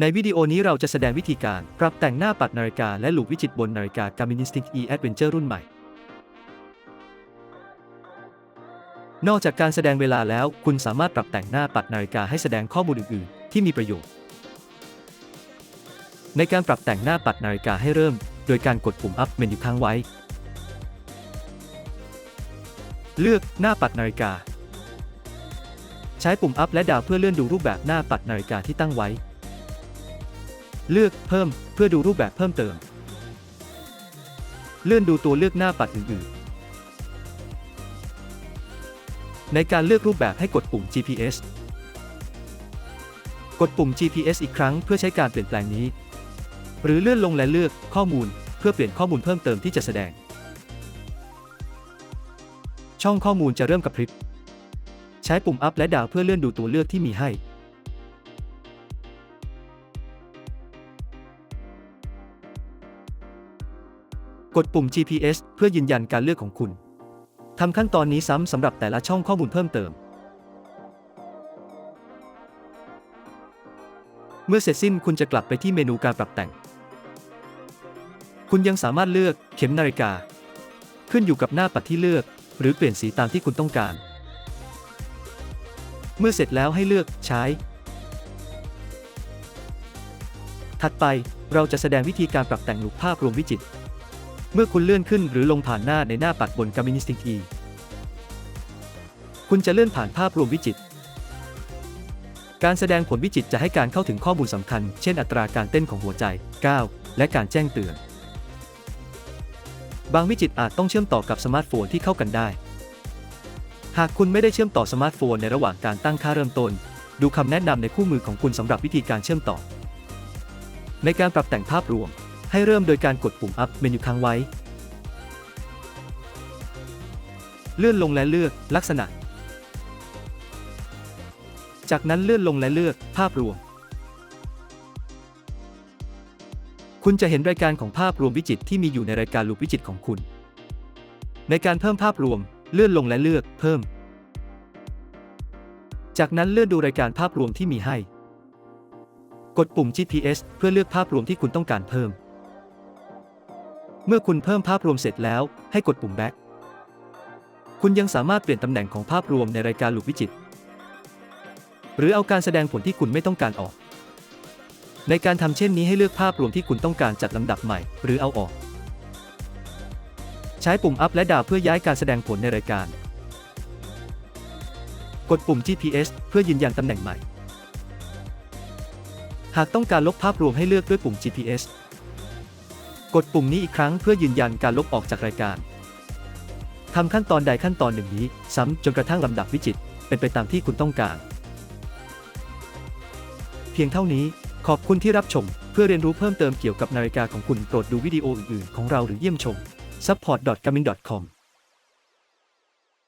ในวิดีโอนี้เราจะแสดงวิธีการปรับแต่งหน้าปัดนาฬิกาและลูกวิจิตบนนาฬิกา Garmin Instinct E Adventure รุ่นใหม่ นอกจากการแสดงเวลาแล้ว คุณสามารถปรับแต่งหน้าปัดนาฬิกาให้แสดงข้อมูลอื่น ๆ ที่มีประโยชน์ ในการปรับแต่งหน้าปัดนาฬิกาให้เริ่ม โดยการกดปุ่ม Up เมนูค้างไว้ เลือกหน้าปัดนาฬิกา ใช้ปุ่ม Up และดาวเพื่อเลื่อนดูรูปแบบหน้าปัดนาฬิกาที่ตั้งไว้ เลือกเพิ่มเพื่อดูรูปแบบเพิ่มเติม เลื่อนดูตัวเลือกหน้าปัดอื่นๆ ในการเลือกรูปแบบให้กดปุ่ม GPS กดปุ่ม GPS อีกครั้งเพื่อใช้การเปลี่ยนแปลงนี้ หรือเลื่อนลงและเลือกข้อมูลเพื่อเปลี่ยนข้อมูลเพิ่มเติมที่จะแสดง ช่องข้อมูลจะเริ่มกระพริบ ใช้ปุ่ม Up และดาวเพื่อเลื่อนดูตัวเลือกที่มีให้ กดปุ่ม GPS เพื่อยืนยันการเลือกของคุณ ทำขั้นตอนนี้ซ้ำสำหรับแต่ละช่องข้อมูลเพิ่มเติม เมื่อเสร็จสิ้นคุณจะกลับไปที่เมนูการปรับแต่ง คุณยังสามารถเลือกเข็มนาฬิกา ขึ้นอยู่กับหน้าปัดที่เลือก หรือเปลี่ยนสีตามที่คุณต้องการ เมื่อเสร็จแล้วให้เลือกใช้ ถัดไปเราจะแสดงวิธีการปรับแต่งลุคภาพรวมวิจิตร เมื่อคุณเลื่อนขึ้นหรือลงผ่านหน้าในหน้าปัดบน Garmin Instinct E คุณจะเลื่อนผ่านภาพรวมวิจิต การแสดงผลวิจิตจะให้การเข้าถึงข้อมูลสำคัญ เช่นอัตราการเต้นของหัวใจก้าวและการแจ้งเตือน บางวิจิตอาจต้องเชื่อมต่อกับสมาร์ทโฟนที่เข้ากันได้ หากคุณไม่ได้เชื่อมต่อสมาร์ทโฟนในระหว่างการตั้งค่าเริ่มต้น ดูคำแนะนำในคู่มือของคุณสำหรับวิธีการเชื่อมต่อ ในการปรับแต่งภาพรวม ให้เริ่มโดยการกดปุ่ม Up เมนูค้างไว้ เลื่อนลงและเลือกลักษณะ จากนั้นเลื่อนลงและเลือกภาพรวม คุณจะเห็นรายการของภาพรวมวิจิตรที่มีอยู่ในรายการลูปวิจิตรของคุณ ในการเพิ่มภาพรวม เลื่อนลงและเลือกเพิ่ม จากนั้นเลื่อนดูรายการภาพรวมที่มีให้กดปุ่ม GPS เพื่อเลือกภาพรวมที่คุณต้องการเพิ่ม เมื่อคุณเพิ่มภาพรวมเสร็จแล้ว ให้กดปุ่ม Back คุณยังสามารถเปลี่ยนตำแหน่งของภาพรวมในรายการลูปวิจิตรหรือเอาการแสดงผลที่คุณไม่ต้องการออก ในการทำเช่นนี้ให้เลือกภาพรวมที่คุณต้องการจัดลำดับใหม่ หรือเอาออก ใช้ปุ่ม Up และดาวเพื่อย้ายการแสดงผลในรายการ กดปุ่ม GPS เพื่อยืนยันตำแหน่งใหม่ หากต้องการลบภาพรวมให้เลือกด้วยปุ่ม GPS กดปุ่มนี้อีกครั้งเพื่อยืนยันการลบออกจากรายการทำขั้นตอนใดขั้นตอนหนึ่งนี้ ซ้ำจนกระทั่งลำดับวิจิต เป็นไปตามที่คุณต้องการ เพียงเท่านี้ ขอบคุณที่รับชม เพื่อเรียนรู้เพิ่มเติมเกี่ยวกับนาฬิกาของคุณโปรดดูวิดีโออื่นๆ ของเราหรือเยี่ยมชม support.gamin.com